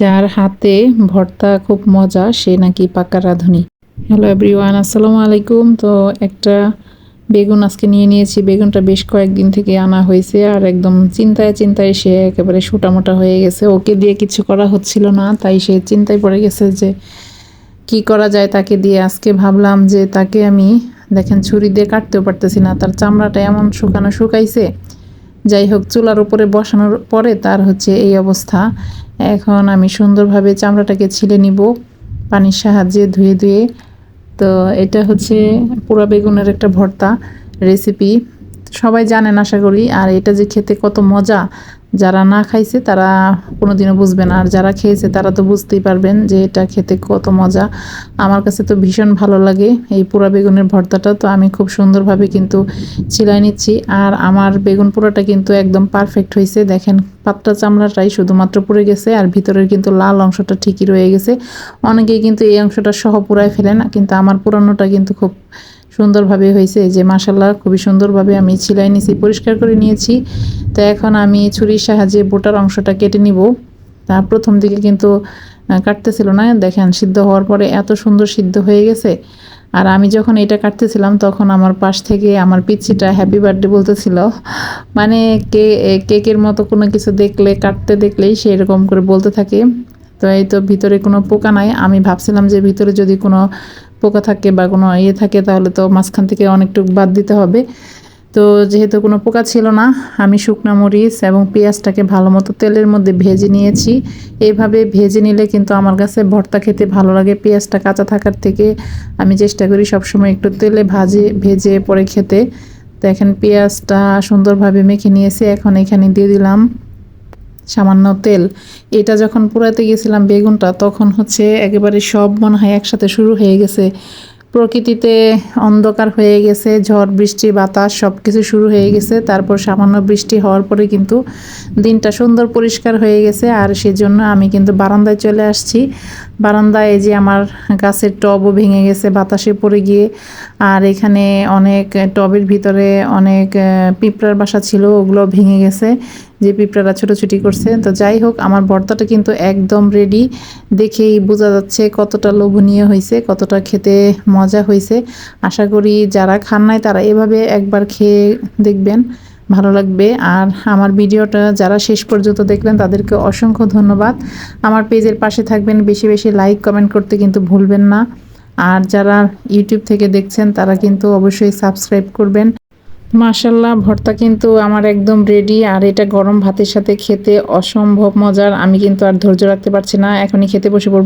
যার হাতে ভর্তা খুব মজা, সে নাকি পাকা রাঁধুনি। হ্যালো এভরিওয়ান আসসালামু আলাইকুম। তো একটা বেগুন আজকে নিয়ে নিয়েছি। বেগুনটা বেশ কয়েকদিন থেকে আনা হয়েছে আর একদম চিন্তায় চিন্তায় সে একেবারে মোটা হয়ে গেছে। ওকে দিয়ে কিছু করা হচ্ছিল না, তাই সে চিন্তায় পড়ে গেছে যে কি করা যায় তাকে দিয়ে। আজকে ভাবলাম যে তাকে আমি, দেখেন ছুরি দিয়ে কাটতেও পারতেছি না, তার চামড়াটা এমন শুকানো শুকাইছে। যাই হোক, চুলার উপরে বসানোর পরে তার হচ্ছে এই অবস্থা। এখন আমি সুন্দরভাবে চামড়াটাকে ছিলে নিব, পানির সাহায্যে ধুয়ে ধুয়ে। তো এটা হচ্ছে পোড়া বেগুনের একটা ভর্তা রেসিপি। সবাই জানেন আশা করি, আর এটা যে খেতে কত মজা যারা না খাইছে, তারা কোনোদিনও বুঝবে না। আর যারা খেয়েছে, তারা তো বুঝতেই পারবেন যে এটা খেতে কত মজা। আমার কাছে তো ভীষণ ভালো লাগে এই পোড়া বেগুনের ভর্তাটা, তো আমি খুব সুন্দরভাবে কিন্তু ছিলাই নিচ্ছি। আর আমার বেগুন পোড়াটা কিন্তু একদম পারফেক্ট হয়েছে। দেখেন পাতটা চামড়াটাই শুধুমাত্র পুড়ে গেছে আর ভিতরের কিন্তু লাল অংশটা ঠিকই রয়ে গেছে। অনেকেই কিন্তু এই অংশটা সহ পুরাই ফেলেন কিন্তু আমার পুরানোটা কিন্তু খুব সুন্দরভাবে হয়েছে। যে মাসাল্লাহ খুবই সুন্দরভাবে আমি ছিলাই নিয়েছি পরিষ্কার করে নিয়েছি। তো এখন আমি ছুরির সাহায্যে বোটার অংশটা কেটে নিব। তা প্রথম দিকে কিন্তু কাটতেছিল না। দেখেন, সিদ্ধ হওয়ার পরে এত সুন্দর সিদ্ধ হয়ে গেছে। আর আমি যখন এটা কাটতেছিলাম, তখন আমার পাশ থেকে আমার পিচ্ছিটা হ্যাপি বার্থডে বলতেছিল। মানে কে কেকের মতো কোনো কিছু দেখলে, কাটতে দেখলেই সে এরকম করে বলতে থাকে। তো এই তো ভিতরে কোনো পোকা নাই। আমি ভাবছিলাম যে ভিতরে যদি কোনো পোকা থাকে বা কোনো ইয়ে থাকে, তাহলে তো মাঝখান থেকে অনেকটুকু বাদ দিতে হবে। তো যেহেতু কোনো পোকা ছিল না, আমি শুকনো মরিচ এবং পেঁয়াজটাকে ভালো মতো তেলের মধ্যে ভেজে নিয়েছি। এইভাবে ভেজে নিলে কিন্তু আমার কাছে ভর্তা খেতে ভালো লাগে। পেঁয়াজটা কাঁচা থাকার থেকে আমি চেষ্টা করি সবসময় একটু তেলে ভাজে, ভেজে পরে খেতে। তো এখন পেঁয়াজটা সুন্দরভাবে মেখে নিয়েছি, এখন এখানে দিয়ে দিলাম সামান্য তেল। এটা যখন পুরাতে গেছিলাম বেগুনটা, তখন হচ্ছে একেবারে সব মনে হয় একসাথে শুরু হয়ে গেছে। প্রকৃতিতে অন্ধকার হয়ে গেছে, ঝড়, বৃষ্টি, বাতাস সব কিছু শুরু হয়ে গেছে। তারপর সামান্য বৃষ্টি হওয়ার পরে কিন্তু দিনটা সুন্দর পরিষ্কার হয়ে গেছে। আর সেজন্য আমি কিন্তু বারান্দায় চলে আসছি। বারান্দায় এই যে আমার গাছের টবও ভেঙে গেছে, বাতাসে পড়ে গিয়ে। আর এখানে অনেক টবের ভিতরে অনেক পিঁপড়ার বাসা ছিল ওগুলো ভেঙে গেছে। যে পিঁপড়ারা ছোটোছুটি করছে। তো যাই হোক, আমার ভর্তাটা কিন্তু একদম রেডি দেখেই বোঝা যাচ্ছে কতটা লোভনীয় হয়েছে, কতটা খেতে মজা হয়েছে। আশা করি যারা খান নাই, তারা এভাবে একবার খেয়ে দেখবেন। ভালো লাগবে। আর আমার ভিডিওটা যারা শেষ পর্যন্ত দেখলেন, তাদেরকে অসংখ্য ধন্যবাদ। আমার পেজের পাশে থাকবেন, বেশি বেশি লাইক, কমেন্ট করতে কিন্তু ভুলবেন না। আর যারা ইউটিউব থেকে দেখছেন, তারা কিন্তু অবশ্যই সাবস্ক্রাইব করবেন। মাশাল্লাহ ভর্তা কিন্তু আমার একদম রেডি আর এটা গরম ভাতের সাথে খেতে অসম্ভব মজার। আমি কিন্তু আর ধৈর্য রাখতে পারছি না, এখনই খেতে বসে পড়ব।